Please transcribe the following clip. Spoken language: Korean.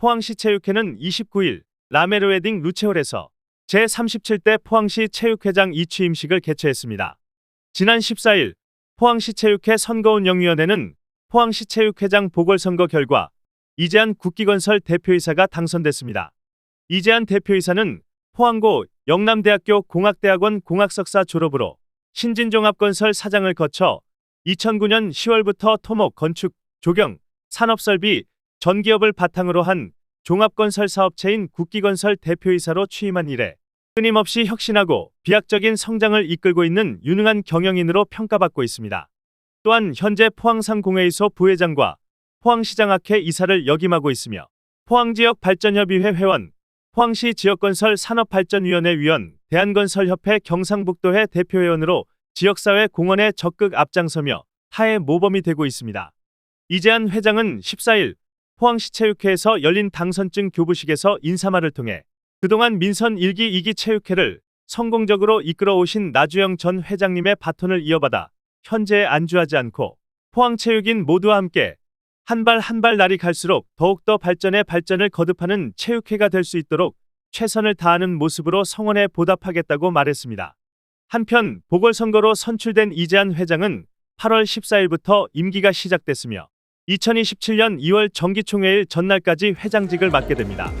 포항시 체육회는 29일 라메르 웨딩 루체홀에서 제37대 포항시 체육회장 이취임식을 개최했습니다. 지난 14일 포항시 체육회 선거운영위원회는 포항시 체육회장 보궐선거 결과 이재한 국기건설 대표이사가 당선됐습니다. 이재한 대표이사는 포항고 영남대학교 공학대학원 공학석사 졸업으로 신진종합건설 사장을 거쳐 2009년 10월부터 토목, 건축, 조경, 산업설비, 전기업을 바탕으로 한 종합건설 사업체인 국기건설 대표이사로 취임한 이래 끊임없이 혁신하고 비약적인 성장을 이끌고 있는 유능한 경영인으로 평가받고 있습니다. 또한 현재 포항상공회의소 부회장과 포항시장학회 이사를 역임하고 있으며 포항지역발전협의회 회원, 포항시 지역건설 산업발전위원회 위원, 대한건설협회 경상북도회 대표회원으로 지역사회 공헌에 적극 앞장서며 타의 모범이 되고 있습니다. 이재한 회장은 14일 포항시 체육회에서 열린 당선증 교부식에서 인사말을 통해 그동안 민선 1기 2기 체육회를 성공적으로 이끌어 오신 나주영 전 회장님의 바톤을 이어받아 현재에 안주하지 않고 포항체육인 모두와 함께 한 발 한 발 날이 갈수록 더욱더 발전에 발전을 거듭하는 체육회가 될 수 있도록 최선을 다하는 모습으로 성원에 보답하겠다고 말했습니다. 한편 보궐선거로 선출된 이재한 회장은 8월 14일부터 임기가 시작됐으며 2027년 2월 정기총회일 전날까지 회장직을 맡게 됩니다.